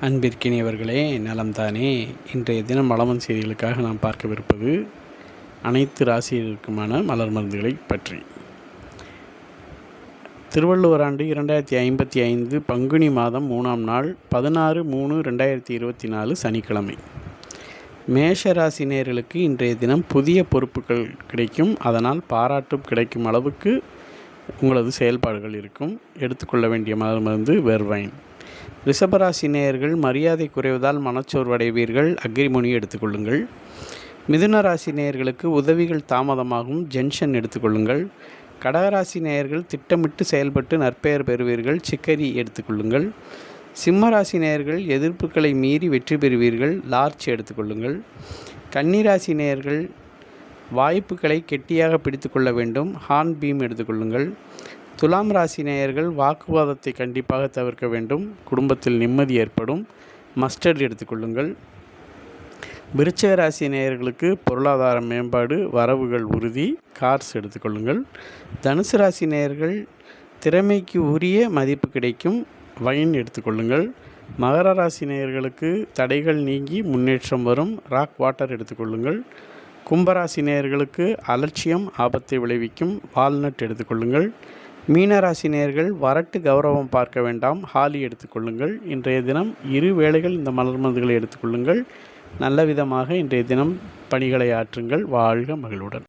அன்பிற்கினியவர்களே நலம்தானே. இன்றைய தினம் மலமன் செய்திகளுக்காக நாம் பார்க்கவிருப்பது அனைத்து ராசியினருக்குமான மலர் மருந்துகளை பற்றி. திருவள்ளுவர் ஆண்டு இரண்டாயிரத்தி ஐம்பத்தி ஐந்து பங்குனி மாதம் மூணாம் நாள் பதினாறு மூணு ரெண்டாயிரத்தி இருபத்தி நாலு சனிக்கிழமை. மேஷ ராசினியர்களுக்கு இன்றைய தினம் புதிய பொறுப்புகள் கிடைக்கும். அதனால் பாராட்டும் கிடைக்கும் அளவுக்கு உங்களது செயல்பாடுகள் இருக்கும். எடுத்துக்கொள்ள வேண்டிய மலர் மருந்து வெர்வைன். ரிஷபராசி நேயர்கள் மரியாதை குறைவதால் மனச்சோர்வடைவீர்கள். அக்ரிமொழி எடுத்துக்கொள்ளுங்கள். மிதுன ராசி நேயர்களுக்கு உதவிகள் தாமதமாகும். ஜென்ஷன் எடுத்துக்கொள்ளுங்கள். கடகராசி நேயர்கள் திட்டமிட்டு செயல்பட்டு நற்பெயர் பெறுவீர்கள். சிக்கரி எடுத்துக்கொள்ளுங்கள். சிம்மராசி நேயர்கள் எதிர்ப்புகளை மீறி வெற்றி பெறுவீர்கள். லார்ச் எடுத்துக்கொள்ளுங்கள். கன்னிராசி நேயர்கள் வாய்ப்புகளை கெட்டியாக பிடித்து கொள்ள வேண்டும். ஹார்ன் பீம் எடுத்துக்கொள்ளுங்கள். துலாம் ராசி நேயர்கள் வாக்குவாதத்தை கண்டிப்பாக தவிர்க்க வேண்டும். குடும்பத்தில் நிம்மதி ஏற்படும். மஸ்டர்ட் எடுத்துக்கொள்ளுங்கள் விருச்சக ராசி நேயர்களுக்கு பொருளாதார மேம்பாடு வரவுகள் உறுதி கார்ஸ் எடுத்துக்கொள்ளுங்கள் தனுசு ராசி நேயர்கள் திறமைக்கு உரிய மதிப்பு கிடைக்கும். வைன் எடுத்துக்கொள்ளுங்கள் மகர ராசி நேயர்களுக்கு தடைகள் நீங்கி முன்னேற்றம் வரும். ராக் வாட்டர் எடுத்துக்கொள்ளுங்கள் கும்பராசி நேயர்களுக்கு அலட்சியம் ஆபத்தை விளைவிக்கும். வால்நட் எடுத்துக்கொள்ளுங்கள் மீனராசினியர்கள் வரட்டு கௌரவம் பார்க்க வேண்டாம். ஹாலி எடுத்துக்கொள்ளுங்கள் இன்றைய தினம் இரு வேளைகள் இந்த மலர் மருந்துகளை எடுத்துக்கொள்ளுங்கள் நல்ல விதமாக இன்றைய தினம் பணிகளை ஆற்றுங்கள். வாழ்க மகிழ்வுடன்.